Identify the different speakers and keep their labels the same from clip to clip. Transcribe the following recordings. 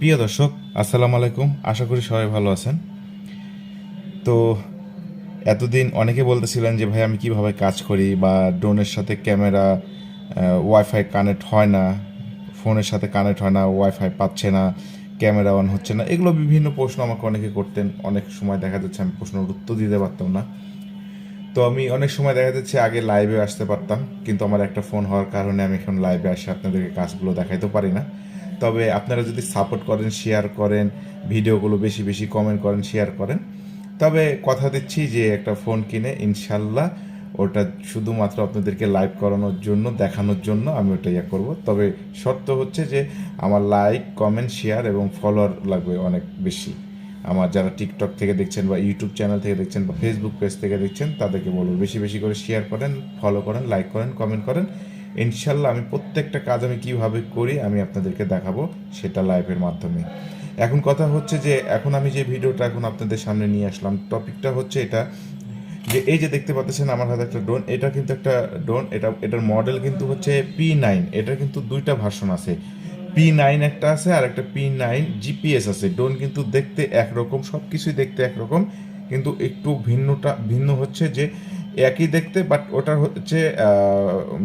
Speaker 1: প্রিয় দর্শক, আসসালামু আলাইকুম। আশা করি সবাই ভালো আছেন। তো এতদিন অনেকে বলতেছিলেন যে, ভাই, আমি কীভাবে কাজ করি? বা ড্রোনের সাথে ক্যামেরা ওয়াইফাই কানেক্ট হয় না, ফোনের সাথে কানেক্ট হয় না ওয়াইফাই পাচ্ছে না, ক্যামেরা অন হচ্ছে না। এগুলো বিভিন্ন প্রশ্ন আমাকে অনেকে করতেন। অনেক সময় দেখা যাচ্ছে আমি প্রশ্নের উত্তর দিতে পারতাম না। তো আমি অনেক সময় দেখা যাচ্ছে আগে লাইভে আসতে পারতাম, কিন্তু আমার একটা ফোন হওয়ার কারণে আমি এখন লাইভে আসে, আপনাদেরকে কাজগুলো দেখাইতে পারি না। তবে আপনারা যদি সাপোর্ট করেন শেয়ার করেন, ভিডিওগুলো বেশি বেশি কমেন্ট করেন শেয়ার করেন। তবে কথা দিচ্ছি যে একটা ফোন কিনে, ইনশাল্লাহ ওটা শুধুমাত্র আপনাদেরকে লাইভ করানোর জন্য, দেখানোর জন্য আমি ওটা ইয়ে করব। তবে শর্ত হচ্ছে যে আমার লাইক কমেন্ট শেয়ার এবং ফলোয়ার লাগবে অনেক বেশি। আমার যারা টিকটক থেকে দেখছেন বা ইউটিউব চ্যানেল থেকে দেখছেন বা ফেসবুক পেজ থেকে দেখছেন, তাদেরকে বলব বেশি বেশি করে শেয়ার করেন ফলো করেন লাইক করেন কমেন্ট করেন। ইনশাল্লাহ আমি প্রত্যেকটা কাজ আমি কীভাবে করি আমি আপনাদেরকে দেখাবো সেটা লাইভের মাধ্যমে। এখন কথা হচ্ছে যে, এখন আমি যে ভিডিওটা এখন আপনাদের সামনে নিয়ে আসলাম, টপিকটা হচ্ছে এটা যে, এই যে দেখতে পাচ্ছেন আমার হাতে একটা ড্রোন এটা কিন্তু একটা ড্রোন এটা, এটার মডেল কিন্তু হচ্ছে পি নাইন এটা কিন্তু দুইটা ভার্সন আছে। পি নাইন একটা আছে আর একটা পি নাইন জিপিএস আছে। ড্রোন কিন্তু দেখতে একরকম সব কিছুই দেখতে একরকম, কিন্তু একটু ভিন্নটা, ভিন্ন হচ্ছে যে একই দেখতে বাট ওটা হচ্ছে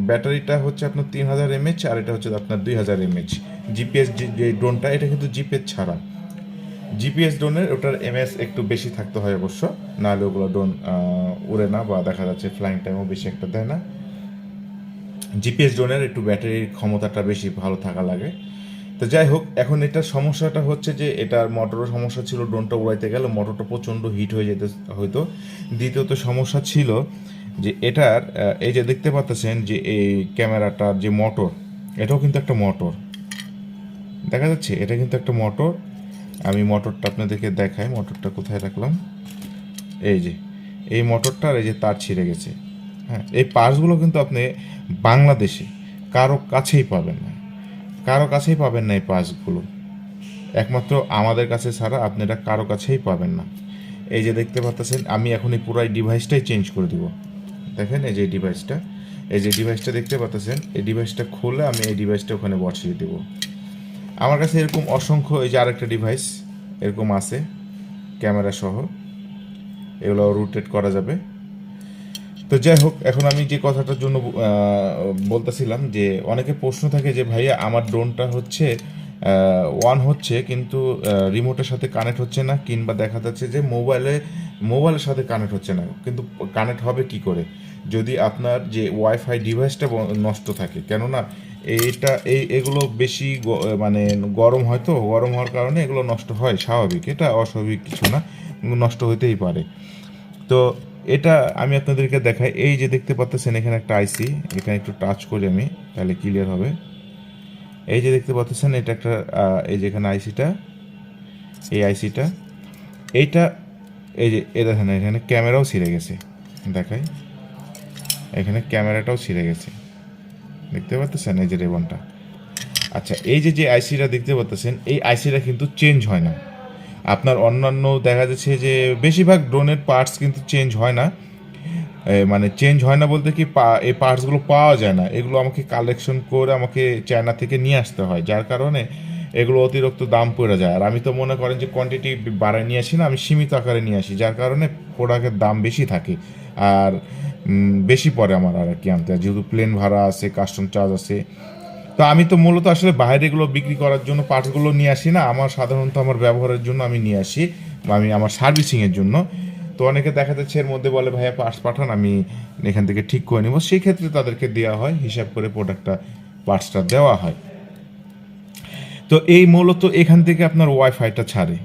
Speaker 1: ব্যাটারিটা হচ্ছে আপনার তিন হাজার এমএচ আর এটা হচ্ছে আপনার দুই হাজার এমএচ জিপিএস যে ড্রোনটা এটা কিন্তু জিপিএস ছাড়া। জিপিএস ড্রোনের ওটার এমএস একটু বেশি থাকতে হয় অবশ্য, নাহলে ওগুলো ড্রোন উড়ে না বা দেখা যাচ্ছে ফ্লাইং টাইমও বেশি একটা দেয় না। জিপিএস ড্রোনের একটু ব্যাটারির ক্ষমতাটা বেশি ভালো থাকা লাগে। তো যাই হোক, এখন এটার সমস্যাটা হচ্ছে যে এটার মোটরের সমস্যা ছিল, ড্রোনটা উড়াইতে গেলে, মোটরটা প্রচণ্ড হিট হয়ে যেতে, হয়তো। দ্বিতীয়ত সমস্যা ছিল যে এটার এই যে দেখতে পাচ্ছেন যে এই ক্যামেরাটার যে মোটর, এটাও কিন্তু একটা মোটর। দেখা যাচ্ছে, এটা কিন্তু একটা মোটর। আমি মোটরটা আপনাদেরকে দেখাই, মোটরটা কোথায় রাখলাম? এই যে, এই মোটরটার এই যে তার ছিঁড়ে গেছে। হ্যাঁ এই পার্টসগুলো কিন্তু আপনি বাংলাদেশে কারও কাছেই পাবেন না। কারও কাছেই পাবেন না এই পার্টসগুলো একমাত্র আমাদের কাছে ছাড়া আপনি এটা কারও কাছেই পাবেন না। এই যে দেখতে পাচ্ছেন, আমি এখন এই পুরো ডিভাইসটাই চেঞ্জ করে দিব। দেখেন এই যে ডিভাইসটা এই যে ডিভাইসটা দেখতে পাচ্ছেন, এই ডিভাইসটা খুলে আমি এই ডিভাইসটা ওখানে বসিয়ে দেবো। আমার কাছে এরকম অসংখ্য এই যে আরেকটা ডিভাইস এরকম আছে, ক্যামেরা সহ। এগুলো রুটেট করা যাবে। তো যাই হোক, এখন আমি যে কথাটার জন্য বলতেছিলাম যে অনেকে প্রশ্ন থাকে যে ভাইয়া আমার ড্রোনটা হচ্ছে ওয়ান হচ্ছে কিন্তু রিমোটের সাথে কানেক্ট হচ্ছে না, কিংবা দেখা যাচ্ছে যে মোবাইলে মোবাইলের সাথে কানেক্ট হচ্ছে না, কিন্তু কানেক্ট হবে কি করে? যদি আপনার যে ওয়াইফাই ডিভাইসটা নষ্ট থাকে, কেননা এইটা এই এগুলো বেশি মানে গরম হয় তো, গরম হওয়ার কারণে এগুলো নষ্ট হয়, স্বাভাবিক, এটা অস্বাভাবিক কিছু না, নষ্ট হতেই পারে। তো এটা আমি আপনাদেরকে দেখাই। এই যে দেখতে পাচ্ছেন এখানে একটা আইসি এখানে একটু টাচ করি আমি, তাহলে ক্লিয়ার হবে। এই যে দেখতে পাচ্ছেন এটা একটা এই যে এখানে আইসিটা এই আইসিটা এইটা, এই যে এ দেখেন, এখানে ক্যামেরাও ছিঁড়ে গেছে। দেখাই। এখানে ক্যামেরাটাও ছিঁড়ে গেছে। দেখতে পাচ্ছেন এই যে রেবনটা? আচ্ছা এই যে যে আইসিটা দেখতে পাচ্ছেন এই আইসিটা কিন্তু চেঞ্জ হয় না। আপনার অন্যান্য দেখা যাচ্ছে যে বেশিরভাগ ড্রোনের পার্টস কিন্তু চেঞ্জ হয় না। মানে চেঞ্জ হয় না বলতে কি এই পার্টসগুলো পাওয়া যায় না। এগুলো আমাকে কালেকশন করে আমাকে চায়না থেকে নিয়ে আসতে হয়। যার কারণে এগুলো অতিরিক্ত দাম পড়ে যায়। আর আমি তো মনে করেন যে কোয়ান্টিটি বাড়ায় নিয়ে আসি না, আমি সীমিত আকারে নিয়ে আসি। যার কারণে প্রোডাক্টের দাম বেশি থাকে। আর বেশি পড়ে আমার আর কি। আনতে যেহেতু প্লেন ভাড়া আছে কাস্টম চার্জ আছে তো আমি তো মূলত আসলে বাইরে এগুলো বিক্রি করার জন্য পার্টসগুলো নিয়ে আসি না, আমার সাধারণত আমার ব্যবহারের জন্য আমি নিয়ে আসি, বা আমি আমার সার্ভিসিংয়ের জন্য। তো অনেকে দেখা যাচ্ছে এর মধ্যে বলে, ভাইয়া পার্টস পাঠান, আমি এখান থেকে ঠিক করে নেব। সেই ক্ষেত্রে তাদেরকে দেওয়া হয়, হিসাব করে প্রোডাক্টটা পার্টসটা দেওয়া হয়। তো এই মূলত এখান থেকে আপনার ওয়াইফাইটা ছাড়ে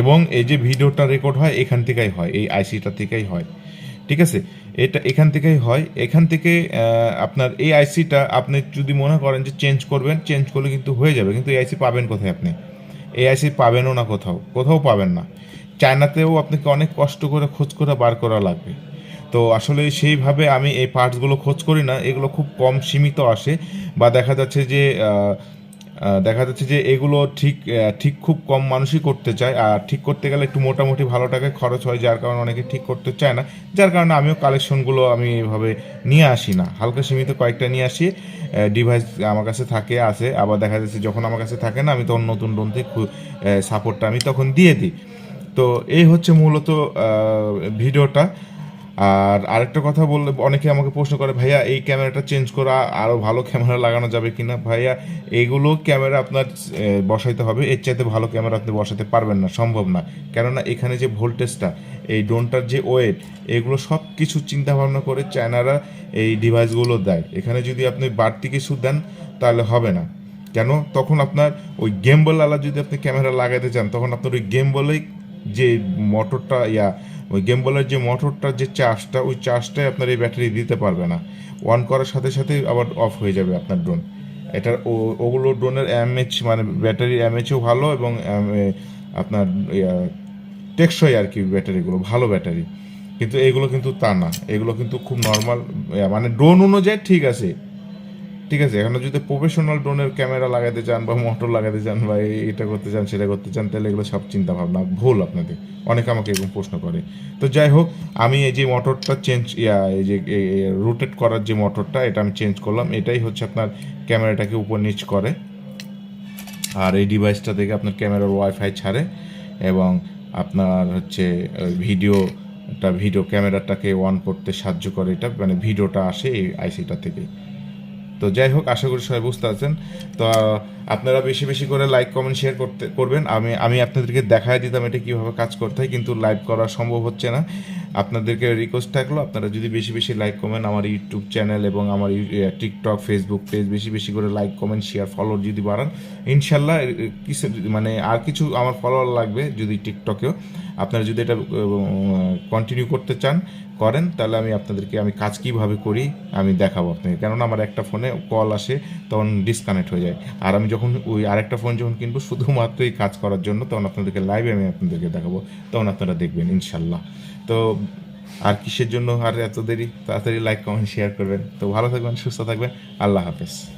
Speaker 1: এবং এই যে ভিডিওটা রেকর্ড হয়, এখান থেকেই হয়, এই আইসিটা থেকেই হয়। ঠিক আছে? এটা এখান থেকেই হয়। এখান থেকে আপনার এই আইসিটা আপনি যদি মনে করেন যে চেঞ্জ করবেন চেঞ্জ করলে কিন্তু হয়ে যাবে। কিন্তু এই আইসি পাবেন কোথায় আপনি? এই আইসি পাবেনও না কোথাও। কোথাও পাবেন না। চায়নাতেও আপনাকে অনেক কষ্ট করে খোঁজ করে বার করা লাগবে। তো আসলে সেইভাবে আমি এই পার্টসগুলো খোঁজ করি না। এগুলো খুব কম সীমিত আসে বা দেখা যাচ্ছে যে দেখা যাচ্ছে যে এগুলো ঠিক ঠিক খুব কম মানুষই করতে চায়। আর ঠিক করতে গেলে একটু মোটামুটি ভালো টাকায় খরচ হয়, যার কারণে অনেকে ঠিক করতে চায় না। যার কারণে আমিও কালেকশনগুলো আমি এভাবে নিয়ে আসি না। হালকা সীমিত কয়েকটা নিয়ে আসি। ডিভাইস আমার কাছে থাকে, আছে। আবার দেখা যাচ্ছে যখন আমার কাছে থাকে না, আমি তখন নতুন ড্রোন থেকে সাপোর্টটা আমি তখন দিয়ে দিই। তো এই হচ্ছে মূলত ভিডিওটা। আর আরেকটা কথা বললে, অনেকে আমাকে প্রশ্ন করে, ভাইয়া, এই ক্যামেরাটা চেঞ্জ করা আরও ভালো ক্যামেরা লাগানো যাবে কি না ভাইয়া এইগুলো ক্যামেরা আপনার বসাইতে হবে। এর চাইতে ভালো ক্যামেরা আপনি বসাতে পারবেন না, সম্ভব না। কেননা এখানে যে ভোল্টেজটা, এই ড্রোনটার যে ওয়েট, এগুলো সব কিছু চিন্তা ভাবনা করে চায়নারা এই ডিভাইসগুলো দেয়। এখানে যদি আপনি বাড়তি কিছু দেন, তাহলে হবে না। কেন? তখন আপনার ওই গেম বল আলা যদি আপনি ক্যামেরা লাগাতে চান, তখন আপনার ওই গেম বলেই যে মোটরটা, ইয়া ওই গেম বলার যে মোটরটার যে চার্জটা ওই চার্জটাই আপনার এই ব্যাটারি দিতে পারবে না। অন করার সাথে সাথে আবার অফ হয়ে যাবে আপনার ড্রোন এটার ওগুলো ড্রোনের এমএচ মানে ব্যাটারির এমএচও ভালো এবং আপনার টেকসই আর কি ব্যাটারিগুলো ভালো ব্যাটারি কিন্তু এগুলো কিন্তু তা না। এগুলো কিন্তু খুব নর্মাল মানে ড্রোন অনুযায়ী ঠিক আছে। ঠিক আছে, এখন যদি প্রফেশনাল ড্রোনের ক্যামেরা লাগাতে চান বা মোটর লাগাতে চান বা এটা করতে চান, সেটা করতে চান, তাহলে এগুলো সব চিন্তা ভাবনা ভুল আপনাদের। অনেকে আমাকে এরকম প্রশ্ন করে। তো যাই হোক, আমি এই যে মোটরটা চেঞ্জ ইয়া, এই যে রোটেট করার যে মোটরটা এটা আমি চেঞ্জ করলাম। এটাই হচ্ছে আপনার ক্যামেরাটাকে উপর নিচ করে। আর এই ডিভাইসটা থেকে আপনার ক্যামেরার ওয়াইফাই ছাড়ে এবং আপনার হচ্ছে ভিডিওটা ভিডিও ক্যামেরাটাকে অন করতে সাহায্য করে। এটা মানে ভিডিওটা আসে এই আইসিটা থেকে। তো যাই হোক, আশা করি সবাই বুঝতে পারছেন। তো আপনারা বেশি বেশি করে লাইক কমেন্ট শেয়ার করতে, করবেন। আমি আমি আপনাদেরকে দেখায় দিতাম এটা কীভাবে কাজ করতে হয়, কিন্তু লাইভ করা সম্ভব হচ্ছে না। আপনাদেরকে রিকোয়েস্ট থাকল, আপনারা যদি বেশি বেশি লাইক কমেন্ট আমার ইউটিউব চ্যানেল এবং আমার টিকটক ফেসবুক পেজ বেশি বেশি করে লাইক কমেন্ট শেয়ার ফলোর যদি বাড়ান, ইনশাল্লাহ কিছু মানে আর কিছু আমার ফলোয়ার লাগবে যদি টিকটকেও আপনারা যদি এটা কন্টিনিউ করতে চান, করেন, তাহলে আমি আপনাদেরকে, আমি কাজ কীভাবে করি, আমি দেখাবো আপনাকে। কেননা আমার একটা ফোনে কল আসে, তখন ডিসকানেক্ট হয়ে যায়। আর আমি যখন ওই আরেকটা ফোন যখন কিনবো, শুধুমাত্র এই কাজ করার জন্য, তখন আপনাদেরকে লাইভে আমি আপনাদেরকে দেখাবো। তখন আপনারা দেখবেন, ইনশাল্লাহ। তো আর কিসের জন্য? আর এত দেরি? তাড়াতাড়ি লাইক কমেন্ট শেয়ার করবেন। তো ভালো থাকবেন, সুস্থ থাকবেন। আল্লাহ হাফেজ।